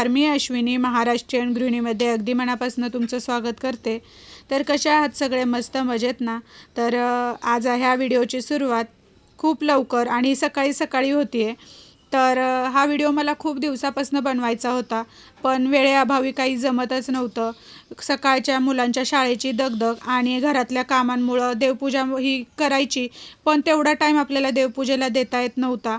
नमस्कार मी अश्विनी महाराष्ट्रीयन गृहिणीमध्ये अगदी मनापासून तुमचं स्वागत करते. तर कशा आहात सगळे? मस्त मजेत ना? तर आज ह्या व्हिडिओची सुरुवात खूप लवकर आणि सकाळी सकाळी होती आहे तर हा व्हिडिओ मला खूप दिवसापासून बनवायचा होता. पण वेळेअभावी काही जमतच नव्हतं. सकाळच्या मुलांच्या शाळेची दगदग आणि घरातल्या कामांमुळं देवपूजा ही करायची पण तेवढा टाईम आपल्याला देवपूजेला देता येत नव्हता.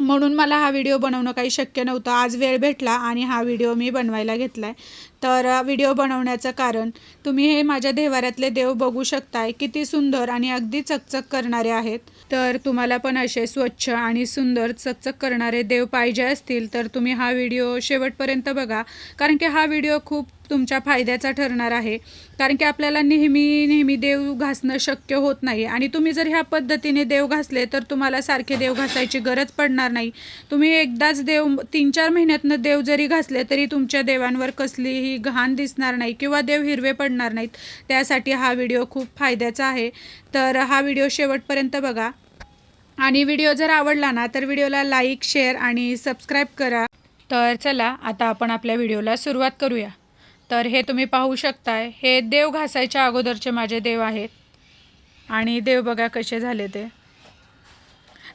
म्हणून मला हा व्हिडिओ बनवणं काही शक्य नव्हतं. आज वेळ भेटला आणि हा व्हिडिओ मी बनवायला घेतला आहे तर व्हिडिओ बनवण्याचं कारण तुम्ही हे माझ्या देवाऱ्यातले देव बघू शकताय. किती सुंदर आणि अगदी चकचक करणारे आहेत. तर तुम्हाला पण असे स्वच्छ आणि सुंदर चकचक करणारे देव पाहिजे असतील तर तुम्ही हा व्हिडिओ शेवटपर्यंत बघा. कारण की हा व्हिडिओ खूप तुमच्या फायद्याचा ठरणार आहे. कारण की आपल्याला नेहमी नेहमी देव घासणं शक्य होत नाही. आणि तुम्ही जर ह्या पद्धतीने देव घासले तर तुम्हाला सारखे देव घासायची गरज पडणार नाही. तुम्ही एकदाच देव तीन चार महिन्यातनं देव जरी घासले तरी तुमच्या देवांवर कसलीही घाण दिसणार नाही किंवा देव हिरवे पडणार नाहीत. त्यासाठी हा व्हिडिओ खूप फायद्याचा आहे. तर हा व्हिडिओ शेवटपर्यंत बघा. आणि व्हिडिओ जर आवडला ना तर व्हिडिओला लाईक शेअर आणि सबस्क्राईब करा. तर चला आता आपण आपल्या व्हिडिओला सुरुवात करूया. तर हे तुम्ही पाहू शकताय. हे देव घासायच्या अगोदरचे माझे देव आहेत. आणि देव बघा कसे झाले ते.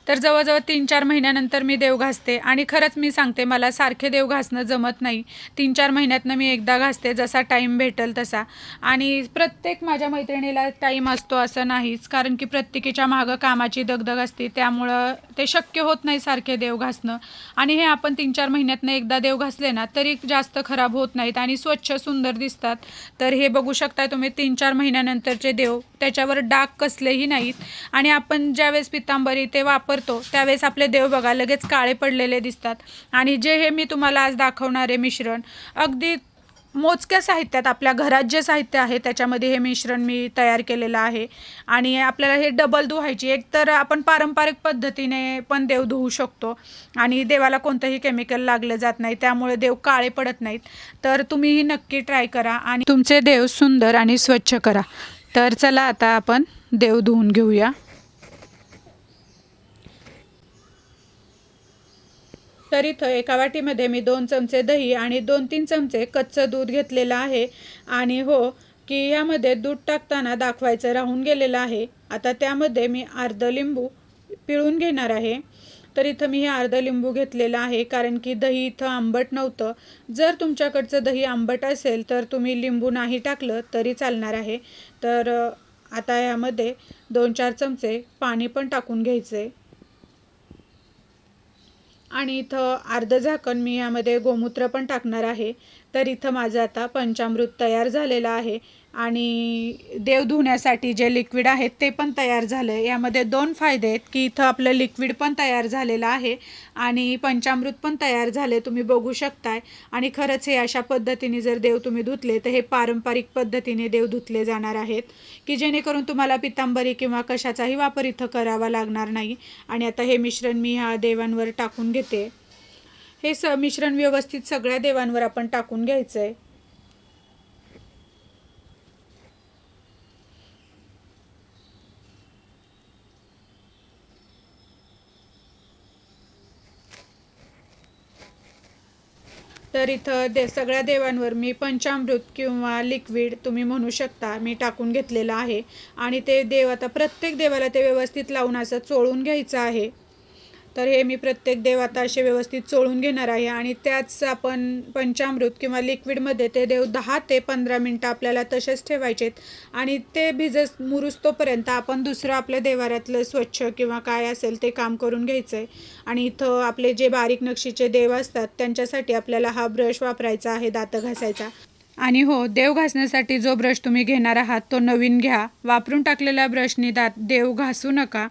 तर जवळजवळ तीन चार महिन्यानंतर मी देव घासते. आणि खरंच मी सांगते मला सारखे देव घासणं जमत नाही. तीन चार महिन्यातनं मी एकदा घासते जसा टाईम भेटेल तसा. आणि प्रत्येक माझ्या मैत्रिणीला टाईम असतो असं नाहीच कारण की प्रत्येकीच्या मागं कामाची दगदग असते. त्यामुळं ते शक्य होत नाही सारखे देव घासणं. आणि हे आपण तीन चार महिन्यातनं एकदा देव घासले ना तरी जास्त खराब होत नाहीत आणि स्वच्छ सुंदर दिसतात. तर हे बघू शकता तुम्ही तीन चार महिन्यानंतरचे देव त्याच्यावर डाग कसलेही नाहीत. आणि आपण ज्यावेळेस पितांबरी ते वापरतो त्यावेळेस आपले देव बघा लगेच काळे पडलेले दिसतात. आणि जे हे मी तुम्हाला आज दाखवणारे मिश्रण अगदी मोजक्या साहित्यात आपल्या घरात जे साहित्य आहे त्याच्यामध्ये हे मिश्रण मी तयार केलेलं आहे. आणि आपल्याला हे डबल धुवायची एक तर आपण पारंपरिक पद्धतीने पण देव धुवू शकतो. आणि देवाला कोणतंही केमिकल लागलं जात नाही त्यामुळे देव काळे पडत नाहीत. तर तुम्हीही नक्की ट्राय करा आणि तुमचे देव सुंदर आणि स्वच्छ करा. तर चला आता आपण देव धुवून घेऊया. तर इथं एका वाटीमध्ये मी दोन चमचे दही आणि दोन तीन चमचे कच्चं दूध घेतलेलं आहे. आणि हो की यामध्ये दूध टाकताना दाखवायचं राहून गेलेलं आहे. आता त्यामध्ये मी अर्ध लिंबू पिळून घेणार आहे. तर इथं मी हे अर्ध लिंबू घेतलेलं आहे कारण की दही इथं आंबट नव्हतं. जर तुमच्याकडचं दही आंबट असेल तर तुम्ही लिंबू नाही टाकलं तरी चालणार आहे. तर आता यामध्ये दोन चार चमचे पाणी पण टाकून घ्यायचं. आहे आणि इथं अर्ध झाकण मी यामध्ये गोमूत्र पण टाकणार आहे. तर इथं माझं आता पंचामृत तयार झालेलं आहे. आणि देव धुण्यासाठी जे लिक्विड आहेत ते पण तयार झालं आहे यामध्ये दोन फायदे आहेत की इथं आपलं लिक्विड पण तयार झालेलं आहे आणि पंचामृत पण तयार झाले तुम्ही बघू शकताय. आणि खरंच हे अशा पद्धतीने जर देव तुम्ही धुतले तर हे पारंपरिक पद्धतीने देव धुतले जाणार आहेत की जेणेकरून तुम्हाला पितांबरी किंवा कशाचाही वापर इथं करावा लागणार नाही. आणि आता हे मिश्रण मी ह्या देवांवर टाकून घेते. हे स मिश्रण व्यवस्थित सगळ्या देवांवर आपण टाकून घ्यायचं आहे तर इथं दे सगळ्या देवांवर मी पंचामृत किंवा लिक्विड तुम्ही म्हणू शकता मी टाकून घेतलेलं आहे. आणि ते देव आता प्रत्येक देवाला ते व्यवस्थित लावून असं चोळून घ्यायचं आहे. तर हे मी प्रत्येक देव आता असे व्यवस्थित चोळून घेणार आहे. आणि त्याच आपण पंचामृत किंवा लिक्विडमध्ये ते देव दहा ते पंधरा मिनटं आपल्याला तसेच ठेवायचेत. आणि ते भिजस मुरुस्तोपर्यंत आपण दुसरं आपल्या देवाऱ्यातलं स्वच्छ किंवा काय असेल ते काम करून घ्यायचं आहे आणि इथं आपले जे बारीक नक्षीचे देव असतात त्यांच्यासाठी आपल्याला हा ब्रश वापरायचा आहे दातं घासायचा. आणि हो देव घासण्यासाठी जो ब्रश तुम्ही घेणार आहात तो नवीन घ्या. वापरून टाकलेल्या ब्रशनी दात देव घासू नका.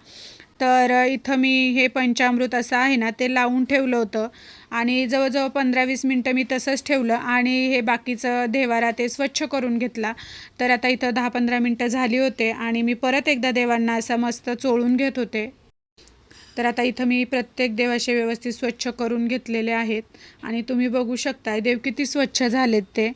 तर इथं मी हे पंचामृत असं आहे ना ते लावून ठेवलं होतं. आणि जवळजवळ पंधरा वीस मिनटं मी तसंच ठेवलं आणि हे बाकीचं देवारा ते स्वच्छ करून घेतला. तर आता इथं दहा पंधरा मिनटं झाली होते आणि मी परत एकदा देवांना असं मस्त चोळून घेत होते. तर आता इथं मी प्रत्येक देवाचे व्यवस्थित स्वच्छ करून घेतलेले आहेत. आणि तुम्ही बघू शकताय देव किती स्वच्छ झालेत ते.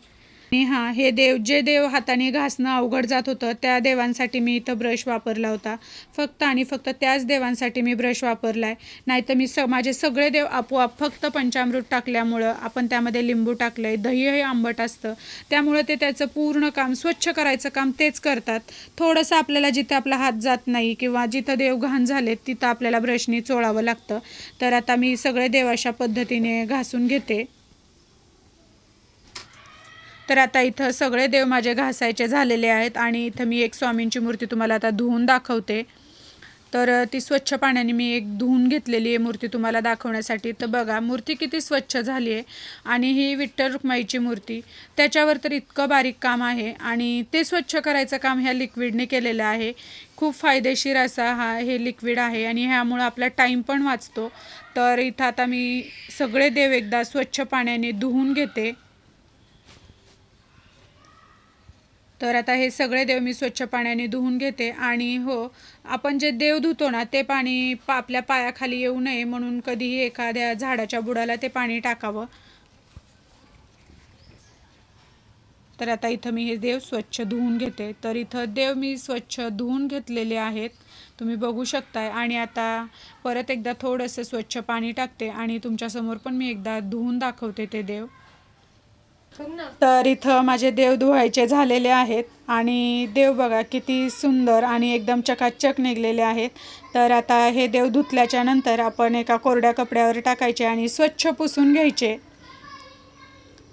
आणि हां हे देव जे देव हाताने घासणं अवघड जात होतं त्या देवांसाठी मी इथं ब्रश वापरला होता. फक्त आणि फक्त त्याच देवांसाठी मी ब्रश वापरला आहे नाहीतर मी स माझे सगळे देव आपोआप फक्त पंचामृत टाकल्यामुळं आपण त्यामध्ये लिंबू टाकलं आहे दही हे आंबट असतं. त्यामुळं ते त्याचं पूर्ण काम स्वच्छ करायचं काम तेच करतात. थोडंसं आपल्याला जिथे आपला हात जात नाही किंवा जिथं देव घाण झालेत तिथं आपल्याला ब्रशनी चोळावं लागतं. तर आता मी सगळे देव अशा पद्धतीने घासून घेते. तर आता इथं सगळे देव माझे घासायचे झालेले आहेत आणि इथं मी एक स्वामींची मूर्ती तुम्हाला आता धुवून दाखवते. तर ती स्वच्छ पाण्याने मी एक धुवून घेतलेली आहे मूर्ती तुम्हाला दाखवण्यासाठी. तर बघा मूर्ती किती स्वच्छ झाली आहे आणि ही विठ्ठल रुक्माईची मूर्ती. त्याच्यावर तर इतकं बारीक काम आहे आणि ते स्वच्छ करायचं काम ह्या लिक्विडने केलेलं आहे. खूप फायदेशीर असा हा हे लिक्विड आहे आणि ह्यामुळं आपला टाईम पण वाचतो. तर इथं आता मी सगळे देव एकदा स्वच्छ पाण्याने धुवून घेते. तर आता हे सगळे देव मी स्वच्छ पाण्याने धुवून घेते आणि हो आपण जे देव धुतो ना ते पाणी पा आपल्या पायाखाली येऊ नये म्हणून कधीही एखाद्या झाडाच्या बुडाला ते पाणी टाकावं. तर आता इथं मी हे देव स्वच्छ धुवून घेते. तर इथं देव मी स्वच्छ धुवून घेतलेले आहेत. तुम्ही बघू शकताय. आणि आता परत एकदा थोडंसं स्वच्छ पाणी टाकते आणि तुमच्यासमोर पण मी एकदा धुवून दाखवते ते देव. तर इथं माझे देव धुवायचे झालेले आहेत आणि देव बघा किती सुंदर आणि एकदम चकाचक निघलेले आहेत. तर आता हे देव धुतल्याच्या नंतर आपण एका कोरड्या कपड्यावर टाकायचे आणि स्वच्छ पुसून घ्यायचे.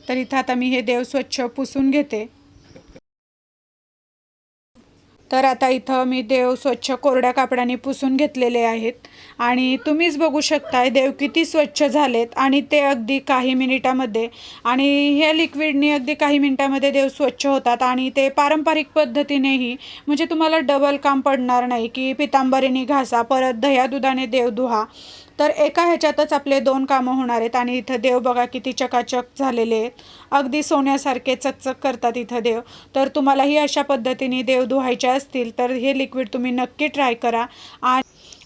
तर इथं आता मी हे देव स्वच्छ पुसून घेते. तर आता इथं मी देव स्वच्छ कोरड्या कापडाने पुसून घेतलेले आहेत. आणि तुम्हीच बघू शकताय देव किती स्वच्छ झालेत. आणि ते अगदी काही मिनिटामध्ये आणि ह्या लिक्विडनी अगदी काही मिनिटामध्ये देव स्वच्छ होतात. आणि ते पारंपरिक पद्धतीनेही म्हणजे तुम्हाला डबल काम पडणार नाही की पितांबरीने घासा परत दह्या दुधाने देव धुहा तर एका ह्याच्यातच आपले दोन कामं होणार आहेत आणि इथं देव बघा किती चकाचक झालेले आहेत. अगदी सोन्यासारखे चकचक करतात इथं देव. तर तुम्हालाही अशा पद्धतीने देव धुवायचे असतील तर हे लिक्विड तुम्ही नक्की ट्राय करा. आणि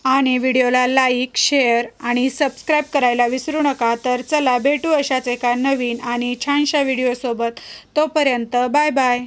आणि व्हिडिओला लाईक शेअर आणि सबस्क्राईब करायला विसरू नका. तर चला भेटू अशाच एका नवीन आणि छानशा व्हिडिओसोबत तोपर्यंत बाय बाय